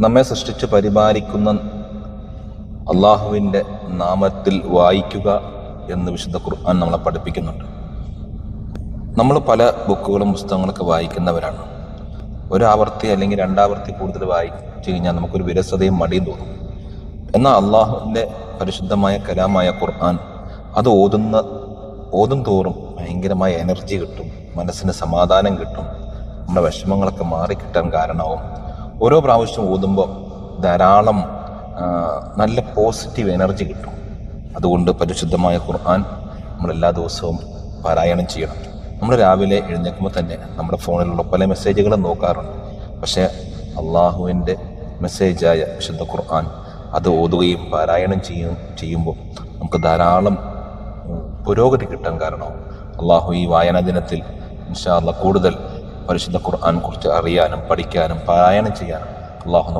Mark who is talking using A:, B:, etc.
A: നമ്മെ സൃഷ്ടിച്ച് പരിപാലിക്കുന്ന അള്ളാഹുവിന്റെ നാമത്തിൽ വായിക്കുക എന്ന് വിശുദ്ധ ഖുർആൻ നമ്മളെ പഠിപ്പിക്കുന്നുണ്ട്. നമ്മൾ പല ബുക്കുകളും പുസ്തകങ്ങളൊക്കെ വായിക്കുന്നവരാണ്. ഒരാവർത്തി അല്ലെങ്കിൽ രണ്ടാവർത്തി കൂടുതൽ വായിച്ചു കഴിഞ്ഞാൽ നമുക്കൊരു വിരസതയും മടിയും തോന്നും. എന്നാൽ അള്ളാഹുവിന്റെ പരിശുദ്ധമായ കലാമായ ഖുർആൻ അത് ഓതുന്ന ഓതും തോറും ഭയങ്കരമായ എനർജി കിട്ടും മനസ്സിന് സമാധാനം കിട്ടും നമ്മുടെ വിഷമങ്ങളൊക്കെ മാറിക്കിട്ടാൻ കാരണമാവും. ഓരോ പ്രാവശ്യം ഓതുമ്പോൾ ധാരാളം നല്ല പോസിറ്റീവ് എനർജി കിട്ടും. അതുകൊണ്ട് പരിശുദ്ധമായ ഖുർആൻ നമ്മൾ എല്ലാ ദിവസവും പാരായണം ചെയ്യണം. നമ്മൾ രാവിലെ എഴുന്നേൽക്കുമ്പോൾ തന്നെ നമ്മുടെ ഫോണിലുള്ള പല മെസ്സേജുകളും നോക്കാറുണ്ട്. പക്ഷേ അള്ളാഹുവിന്റെ മെസ്സേജായ വിശുദ്ധ ഖുർആൻ അത് ഓതുകയും പാരായണം ചെയ്യും ചെയ്യുമ്പോൾ നമുക്ക് ധാരാളം പുരോഗതി കിട്ടാൻ കാരണം അള്ളാഹു ഈ വായനാ ദിനത്തിൽ ഇൻഷാ അള്ളാഹ് കൂടുതൽ പരിശുദ്ധ ഖുർആൻ കുറിച്ച് അറിയാനും പഠിക്കാനും പാരായണം ചെയ്യാനും അള്ളാഹു